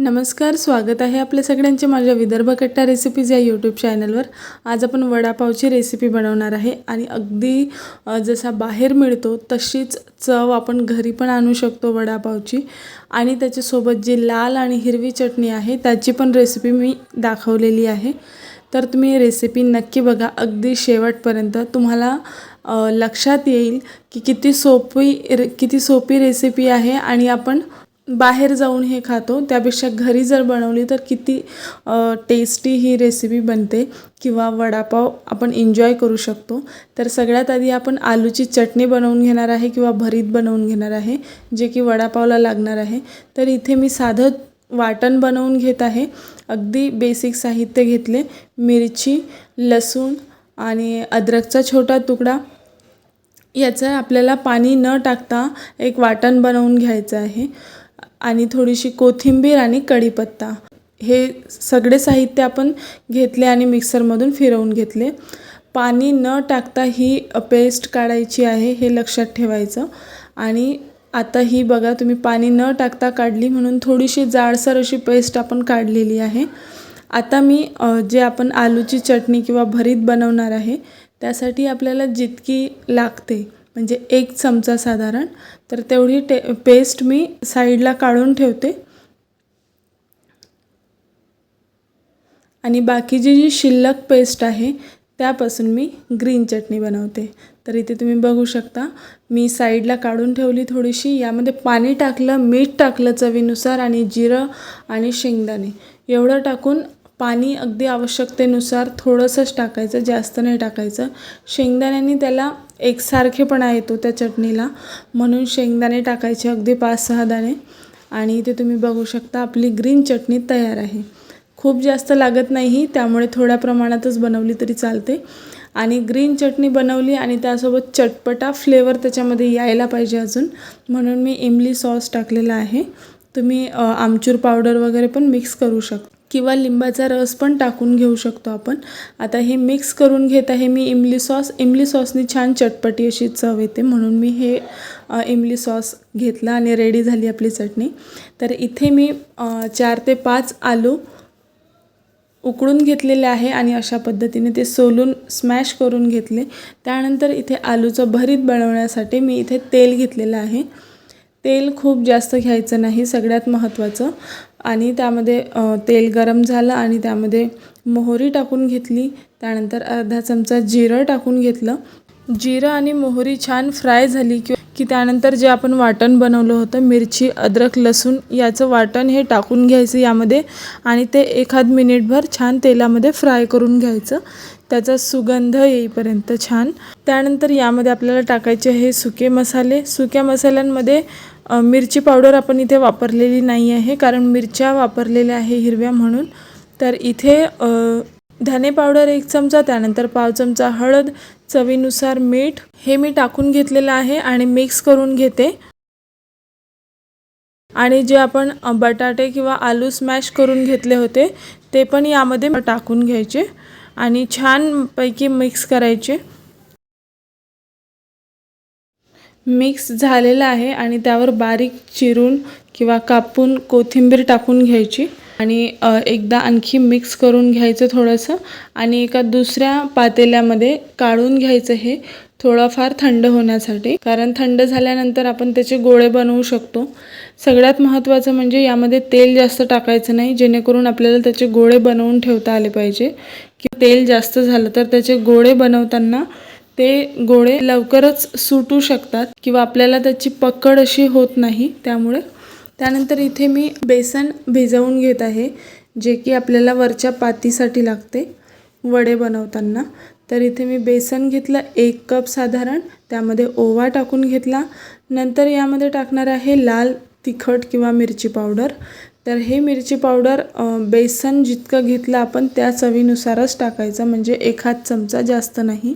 नमस्कार स्वागत आहे आपल्या सगळ्यांचे माझ्या विदर्भ कट्टा रेसिपीज या यूट्यूब चॅनलवर आज आपण वडापावची रेसिपी बनवणार आहे आणि अगदी जसा बाहेर मिळतो तशीच चव आपण घरी पण आणू शकतो वडापावची. आणि त्याच्यासोबत जी लाल आणि हिरवी चटणी आहे त्याची पण रेसिपी मी दाखवलेली आहे. तर तुम्ही रेसिपी नक्की बघा अगदी शेवटपर्यंत. तुम्हाला लक्षात येईल की किती सोपी रे किती सोपी रेसिपी आहे आणि आपण बाहेर जाऊन हे खातो. त्यापेक्षा घरी जर बनवली तर किती टेस्टी ही रेसिपी बनते किंवा वडापाव आपण एन्जॉय करू शकतो. तर सगळ्यात आधी आपण आलूची चटणी बनवून घेणार आहे किंवा भरीत बनवून घेणार आहे जे की वडापावला लागणार आहे. तर इथे मी साधं वाटण बनवून घेत आहे. अगदी बेसिक साहित्य घेतले. मिरची लसूण आणि अद्रकचा छोटा तुकडा. याचं आपल्याला पाणी न टाकता एक वाटण बनवून घ्यायचं आहे. आणि थोडीशी कोथिंबीर आणि कढीपत्ता. हे सगळे साहित्य आपण घेतले आणि मिक्सरमधून फिरवून घेतले. पाणी न टाकता ही पेस्ट काढायची आहे हे लक्षात ठेवायचं. आणि आता ही बघा तुम्ही पाणी न टाकता काढली म्हणून थोडीशी जाडसर अशी पेस्ट आपण काढलेली आहे. आता मी जे आपण आलूची चटणी किंवा भरीत बनवणार आहे त्यासाठी आपल्याला जितकी लागते म्हणजे एक चमचा साधारण. तर तेवढी टे पेस्ट मी साईडला काढून ठेवते. आणि बाकीची जी शिल्लक पेस्ट आहे त्यापासून मी ग्रीन चटणी बनवते. तर इथे तुम्ही बघू शकता मी साईडला काढून ठेवली थोडीशी. यामध्ये पाणी टाकलं मीठ टाकलं चवीनुसार आणि जिरं आणि शेंगदाणे. एवढं टाकून पाणी अगदी आवश्यकतेनुसार थोडंसंच टाकायचं जास्त नाही टाकायचं. शेंगदाण्याने त्याला एकसारखेपणा येतो त्या चटणीला. म्हणून शेंगदाणे टाकायचे अगदी पाच सहा दाणे. आणि इथे तुम्ही बघू शकता आपली ग्रीन चटणी तयार आहे. खूप जास्त लागत नाही त्यामुळे थोड्या प्रमाणातच बनवली तरी चालते. आणि ग्रीन चटणी बनवली आणि त्यासोबत चटपटा फ्लेवर त्याच्यामध्ये यायला पाहिजे अजून. म्हणून मी इमली सॉस टाकलेला आहे. तुम्ही आमचूर पावडर वगैरे पण मिक्स करू शकता. किंवा लिंबाचा रस पण टाकून घेऊ शकतो आपण. आता हे मिक्स करून घेत आहे मी इमली सॉस. इमली सॉसनी छान चटपटी अशी चव येते म्हणून मी हे इमली सॉस घेतला आणि रेडी झाली आपली चटणी. तर इथे मी चार ते पाच आलू उकळून घेतलेले आहे आणि अशा पद्धतीने ते सोलून स्मॅश करून घेतले. त्यानंतर इथे आलूचं भरीत बनवण्यासाठी मी इथे तेल घेतलेलं आहे. तेल खूप जास्त घ्यायचं नाही सगळ्यात महत्त्वाचं. आणि त्यामध्ये तेल गरम झालं आणि त्यामध्ये मोहरी टाकून घेतली. त्यानंतर अर्धा चमचा जिरं टाकून घेतलं. जिरं आणि मोहरी छान फ्राय झाली की की त्यानंतर जे आपण वाटण बनवलं होतं मिरची अद्रक लसूण याचं वाटण हे टाकून घ्यायचं यामध्ये आणि ते एखाद मिनिटभर छान तेलामध्ये फ्राय करून घ्यायचं. त्याचा सुगंध येईपर्यंत छान. त्यानंतर यामध्ये आपल्याला टाकायचे हे सुके मसाले. सुक्या मसाल्यांमध्ये मिरची पावडर आपण इथे वापरलेली नाही आहे कारण मिरच्या वापरलेल्या आहे हिरव्या म्हणून. तर इथे धने पावडर एक चमचा त्यानंतर पाव चमचा हळद चवीनुसार मीठ. हे मी टाकून घेतलेलं आहे आणि मिक्स करून घेते. आणि जे आपण बटाटे किंवा आलू स्मॅश करून घेतले होते ते पण यामध्ये टाकून घ्यायचे आणि छानपैकी मिक्स करायचे. मिक्स झालेलं आहे आणि त्यावर बारीक चिरून किंवा कापून कोथिंबीर टाकून घ्यायची. आणि एकदा आणखी मिक्स करून घ्यायचं थोडंसं. आणि एका दुसऱ्या पातेल्यामध्ये काढून घ्यायचं हे थोडंफार थंड होण्यासाठी. कारण थंड झाल्यानंतर आपण त्याचे गोळे बनवू शकतो. सगळ्यात महत्त्वाचं म्हणजे यामध्ये तेल जास्त टाकायचं नाही जेणेकरून आपल्याला त्याचे गोळे बनवून ठेवता आले पाहिजे. की तेल जास्त झालं तर त्याचे गोळे बनवताना ते गोळे लवकरच सुटू शकतात किंवा आपल्याला त्याची पकड अशी होत नाही त्यामुळे. त्यानंतर इथे मी बेसन भिजवून घेत आहे जे की आपल्याला वरच्या पातीसाठी लागते वडे बनवताना. तर इथे मी बेसन घेतलं एक कप साधारण. त्यामध्ये ओवा टाकून घेतला. नंतर यामध्ये टाकणार आहे लाल तिखट किंवा मिरची पावडर. तर हे मिरची पावडर बेसन जितकं घेतलं आपण त्या चवीनुसारच टाकायचं म्हणजे एखाद चमचा जास्त नाही.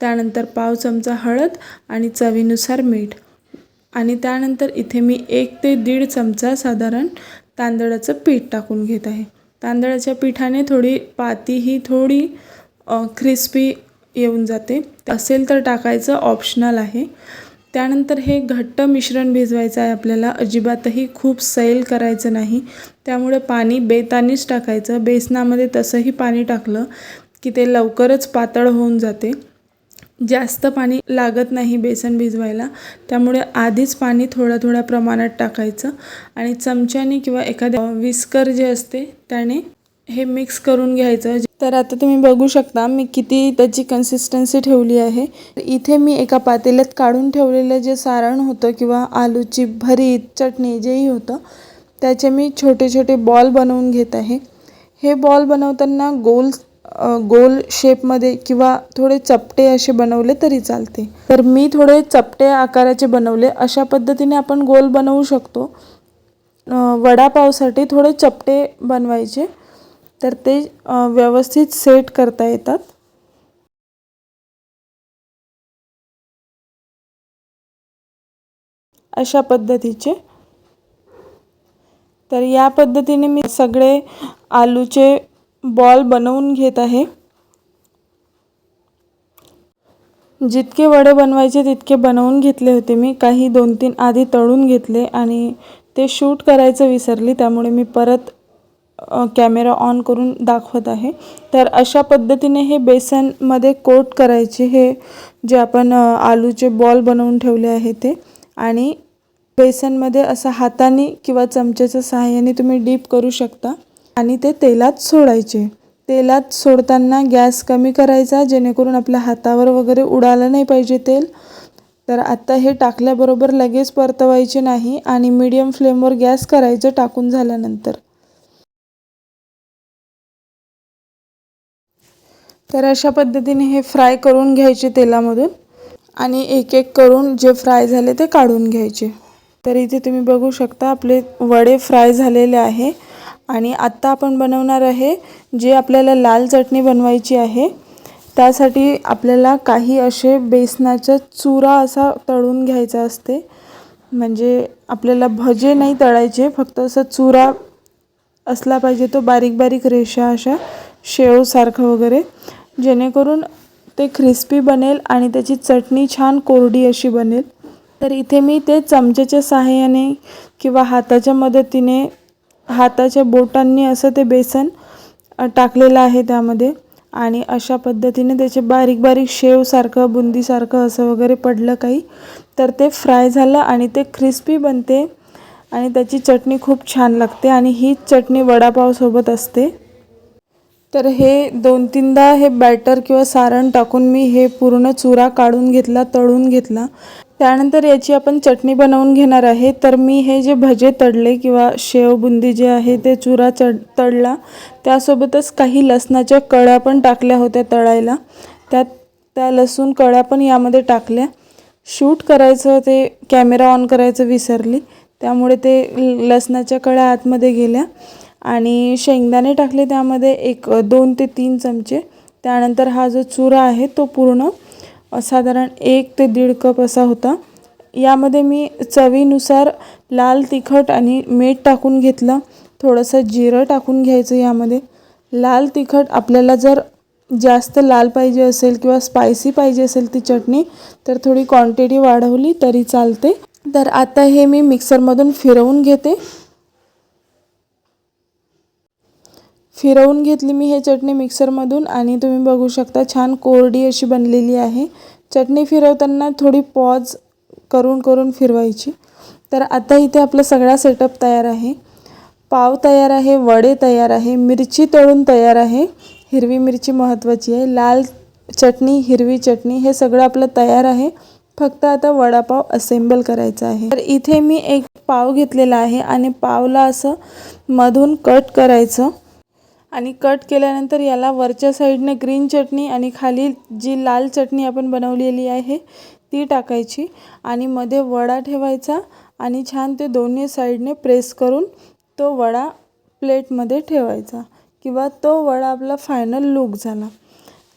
त्यानंतर पाव चमचा हळद आणि चवीनुसार मीठ. आणि त्यानंतर इथे मी एक ते दीड चमचा साधारण तांदळाचं पीठ टाकून घेत आहे. तांदळाच्या पिठाने थोडी पाती ही थोडी क्रिस्पी येऊन जाते. असेल तर टाकायचं ऑप्शनल आहे. त्यानंतर हे घट्ट मिश्रण भिजवायचं आहे आपल्याला. अजिबातही खूप सैल करायचं नाही. त्यामुळे पाणी बेतानीच टाकायचं. बेसनामध्ये तसंही पाणी टाकलं की ते लवकरच पातळ होऊन जाते. जास्त पाणी लागत नाही बेसन भिजवायला. त्यामुळे आधीच पाणी थोड्या थोड्या प्रमाणात टाकायचं आणि चमच्याने किंवा एखाद्या विस्कर जे असते त्याने हे मिक्स करून घ्यायचं. तर आता तुम्ही बघू शकता मी किती त्याची कन्सिस्टन्सी ठेवली आहे. इथे मी एका पातेल्यात काढून ठेवलेलं जे सारण होतं किंवा आलूची भरीत चटणी जेही होतं त्याचे मी छोटे छोटे बॉल बनवून घेत आहे. हे बॉल बनवताना गोल गोल शेपमध्ये किंवा थोडे चपटे असे बनवले तरी चालते. तर मी थोडे चपटे आकाराचे बनवले. अशा पद्धतीने आपण गोल बनवू शकतो. वडापावसाठी थोडे चपटे बनवायचे. तर ते व्यवस्थित सेट करता येतात. अशा पद्धतीचे. तर या पद्धतीने मी सगळे आलूचे बॉल बनवून घेत आहे. जितके वडे बनवायचे तितके बनवून घेतले होते मी. काही दोन तीन आधी तळून घेतले आणि ते शूट करायचं विसरली त्यामुळे मी परत कॅमेरा ऑन करून दाखवत आहे. तर अशा पद्धतीने हे बेसनमध्ये कोट करायचे हे जे आपण आलूचे बॉल बनवून ठेवले आहे ते. आणि बेसनमध्ये असं हाताने किंवा चमच्याच्या सहाय्याने तुम्ही डीप करू शकता. आणि ते तेलात सोडायचे. तेलात सोडताना गॅस कमी करायचा जेणेकरून आपल्या हातावर वगैरे उडालं नाही पाहिजे तेल. तर आत्ता हे टाकल्याबरोबर लगेच परतवायचे नाही आणि मीडियम फ्लेमवर गॅस करायचं टाकून झाल्यानंतर. तर अशा पद्धतीने हे फ्राय करून घ्यायचे तेलामधून आणि एक एक करून जे फ्राय झाले ते काढून घ्यायचे. तर इथे तुम्ही बघू शकता आपले वडे फ्राय झालेले आहे. आणि आत्ता आपण बनवणार आहे जे आपल्याला लाल चटणी बनवायची आहे. त्यासाठी आपल्याला काही असे बेसनाचा चुरा असा तळून घ्यायचा असते. म्हणजे आपल्याला भजे नाही तळायचे फक्त असं चुरा असला पाहिजे तो बारीक बारीक रेषा अशा शेवसारखं वगैरे. जेणेकरून ते क्रिस्पी बनेल आणि त्याची चटणी छान कोरडी अशी बनेल. तर इथे मी ते चमच्याच्या सहाय्याने किंवा हाताच्या मदतीने हाताच्या बोटांनी असं ते बेसन टाकलेलं आहे त्यामध्ये. आणि अशा पद्धतीने त्याचे बारीक बारीक शेवसारखं बुंदीसारखं असं वगैरे पडलं काही तर ते फ्राय झालं आणि ते क्रिस्पी बनते. आणि त्याची चटणी खूप छान लागते आणि ही चटणी वडापावसोबत असते. तर हे दोन तीनदा हे बॅटर किंवा सारण टाकून मी हे पूर्ण चुरा काढून घेतला तळून घेतला. त्यानंतर याची आपण चटणी बनवून घेणार आहे. तर मी हे जे भजे तळले किंवा शेव बुंदी जे आहे ते चुरा चढ तळला. त्यासोबतच काही लसणाच्या कळ्या पण टाकल्या होत्या तळायला. त्यात त्या लसूण कळ्या पण यामध्ये टाकल्या. शूट करायचं ते कॅमेरा ऑन करायचं विसरली. त्यामुळे ते लसणाच्या कळ्या आतमध्ये गेल्या. आणि शेंगदाणे टाकले त्यामध्ये एक दोन ते तीन चमचे. त्यानंतर हा जो चुरा आहे तो पूर्ण साधारण एक ते दीड कप असा होता. यामध्ये मी चवीनुसार लाल तिखट आणि मीठ टाकून घेतलं. थोडंसं जिरं टाकून घ्यायचं यामध्ये. लाल तिखट आपल्याला जर जास्त लाल पाहिजे असेल किंवा स्पायसी पाहिजे असेल ती चटणी तर थोडी क्वांटिटी वाढवली तरी चालते. तर आता हे मी मिक्सरमधून फिरवून घेते. फिरवून घेतली मी हे चटणी मिक्सरमधून आणि तुम्ही बघू शकता छान कोरडी अशी बनलेली आहे. चटणी फिरवताना थोडी पॉज करून करून फिरवायची. तर आता इथे आपला सगळा सेटअप तयार आहे. पाव तयार आहे वडे तयार आहे मिरची तळून तयार आहे. हिरवी मिरची महत्त्वाची आहे. लाल चटणी हिरवी चटणी हे सगळं आपलं तयार आहे. फक्त आता वडापाव असेंबल करायचा आहे. तर इथे मी एक पाव घेतलेला आहे आणि पावला असं मधून कट करायचं. आणि कट केल्यानंतर याला वरच्या साईडने ग्रीन चटणी आणि खाली जी लाल चटणी आपण बनवलेली आहे ती टाकायची आणि मध्ये वडा ठेवायचा आणि छान ते दोन्ही साईडने प्रेस करून तो वडा प्लेटमध्ये ठेवायचा किंवा तो वडा आपला फायनल लूक झाला.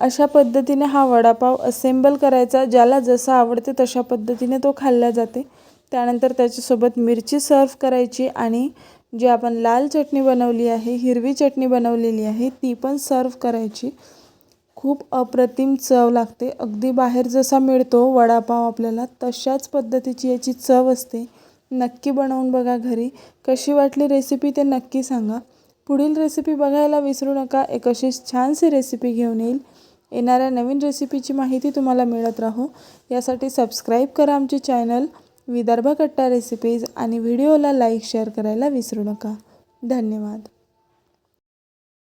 अशा पद्धतीने हा वडापाव असेंबल करायचा. ज्याला जसं आवडते तशा पद्धतीने तो खाल्ला जाते. त्यानंतर त्याच्यासोबत मिरची सर्व करायची आणि जी आपण लाल चटणी बनवली आहे हिरवी चटणी बनवलेली आहे ती पण सर्व करायची. खूप अप्रतिम चव लागते. अगदी बाहेर जसा मिळतो वडापाव आपल्याला तशाच पद्धतीची याची चव असते. नक्की बनवून बघा घरी. कशी वाटली रेसिपी ते नक्की सांगा. पुढील रेसिपी बघायला विसरू नका. एक अशीच छानशी रेसिपी घेऊन येईल. येणाऱ्या नवीन रेसिपीची माहिती तुम्हाला मिळत राहो. यासाठी सबस्क्राईब करा आमचे चॅनल विदर्भ कट्टा रेसिपीज आणि व्हिडिओला लाईक शेअर करायला विसरू नका. धन्यवाद.